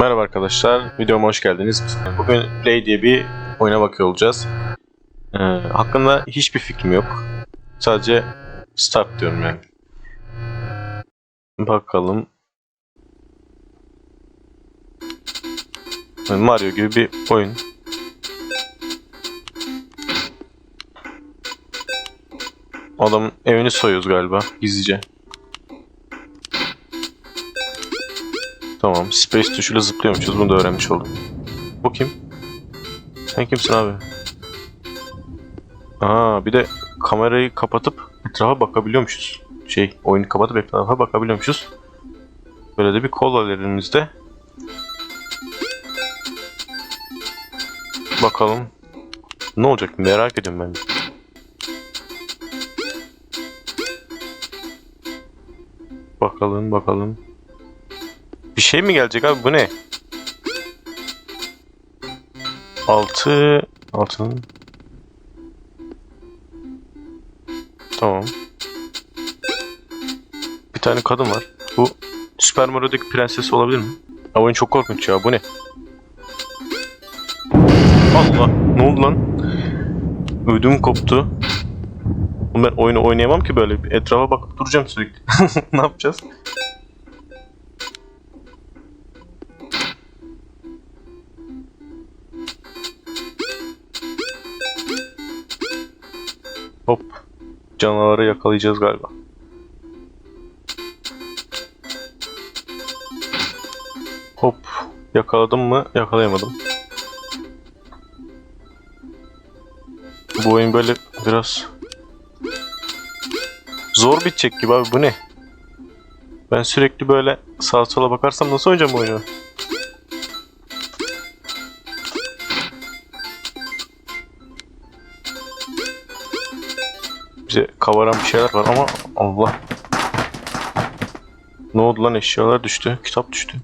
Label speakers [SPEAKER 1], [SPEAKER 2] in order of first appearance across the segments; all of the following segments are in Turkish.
[SPEAKER 1] Merhaba arkadaşlar, videoma hoş geldiniz. Bugün Play diye bir oyuna bakıyor olacağız. Ee, hakkında hiçbir fikrim yok. Sadece start diyorum yani. Bakalım. Mario gibi bir oyun. Adamın evini soyuyoruz galiba gizlice. Tamam. Space tuşuyla zıplıyormuşuz. Bunu da öğrenmiş oldum. Bu kim? Sen kimsin abi? Aa, bir de kamerayı kapatıp etrafa bakabiliyormuşuz. Şey, oyunu kapatıp etrafa bakabiliyormuşuz. Böyle de bir kol elimizde. Bakalım. Ne olacak merak ediyorum ben. Bakalım bakalım. Bir şey mi gelecek abi bu ne? Altı... Altın... Tamam. Bir tane kadın var. Bu Super Mario'daki prenses olabilir mi? Ya oyun çok korkunç ya bu ne? Allah ne oldu lan? Ödüm koptu. Ben oyunu oynayamam ki böyle. Etrafa bakıp duracağım sürekli. ne yapacağız? Hop. Canavarı yakalayacağız galiba. Hop. Yakaladım mı? Yakalayamadım. Bu oyun böyle biraz zor bitecek gibi abi bu ne? Ben sürekli böyle sağa sola bakarsam nasıl oynayacağım oyunu? Bize kavaran bir şeyler var ama Allah. Ne oldu lan eşyalar düştü. Kitap düştü.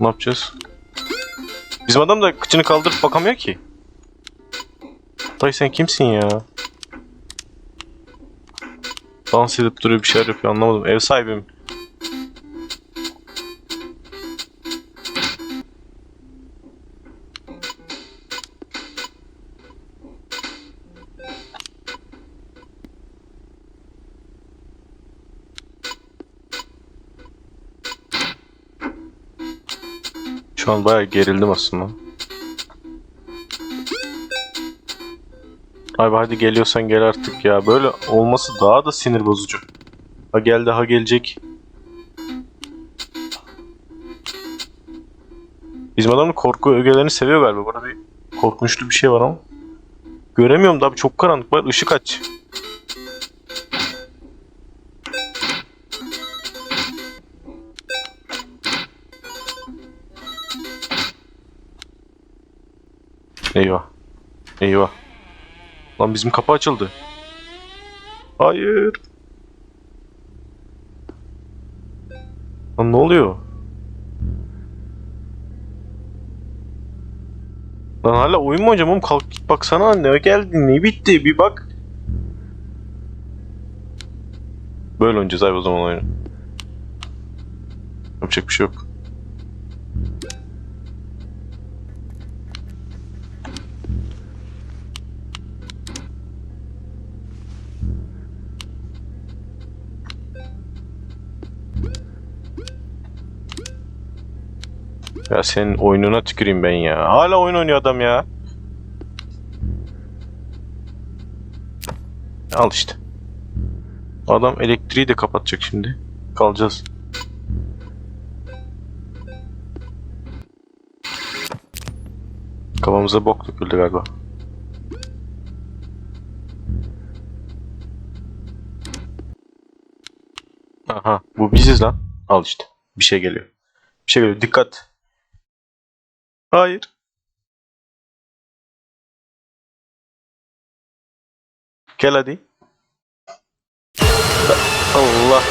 [SPEAKER 1] Ne yapacağız? Bizim adam da kıçını kaldırıp bakamıyor ki. Dayı sen kimsin ya? Dans edip duruyor bir şeyler yapıyor anlamadım. Ev sahibim. Şu an bayağı gerildim aslında. Abi hadi geliyorsan gel artık ya. Böyle olması daha da sinir bozucu. Ha geldi ha gelecek. Bizim adamın korku ögelerini seviyor galiba. Burada bir korkunçlu bir şey var ama. Göremiyorum da abi çok karanlık var. Işık aç. Eyvah. Eyvah. Lan bizim kapı açıldı. Hayır. Lan ne oluyor? Lan hala oyun mu oynayacağım oğlum? Kalk git baksana ne geldi ne bitti bir bak. Böyle oynayacağız abi o zaman oyunu. Yapacak bir şey yok. Ya senin oyununa tüküreyim ben ya. Hala oyun oynuyor adam ya. Al işte. Adam elektriği de kapatacak şimdi. Kalacağız. Kafamıza bok döküldü galiba. Aha bu biziz lan. Al işte. Bir şey geliyor. Bir şey geliyor. Dikkat. Hayır. Gel hadi. Allah.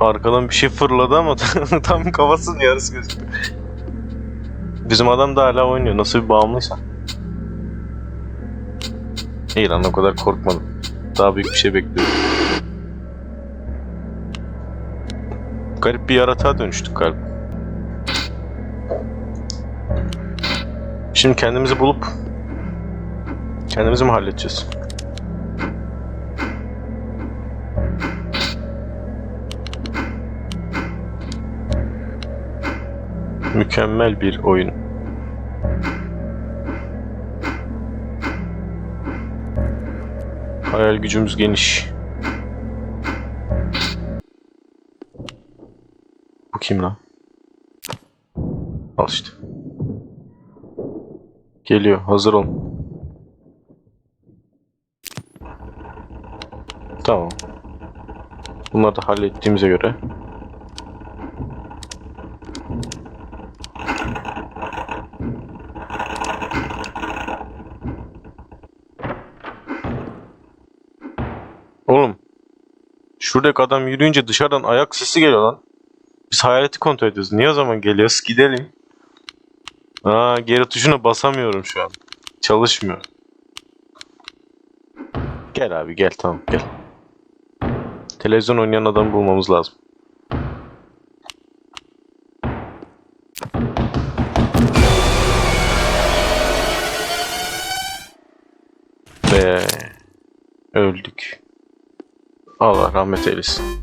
[SPEAKER 1] Arkadan bir şey fırladı ama tam kafasının yarısı gözüküyor. Bizim adam da hala oynuyor. Nasıl bir bağımlıysa. İyi lan o kadar korkmadım. Daha büyük bir şey bekliyorum. Garip bir yaratığa dönüştük galiba. Şimdi kendimizi bulup kendimizi mi halledeceğiz? Mükemmel bir oyun. Hayal gücümüz geniş. Bu kim lan? Al işte. Geliyor. Hazır ol. Tamam. Bunları da hallettiğimize göre. Oğlum. Şuradaki adam yürüyünce dışarıdan ayak sesi geliyor lan. Biz hayaleti kontrol ediyoruz. Niye o zaman geliyoruz? Gidelim. Aa geri tuşuna basamıyorum şu an. Çalışmıyor. Gel abi gel tamam gel. Televizyon oynayan adamı bulmamız lazım. Ve öldük. Allah rahmet eylesin.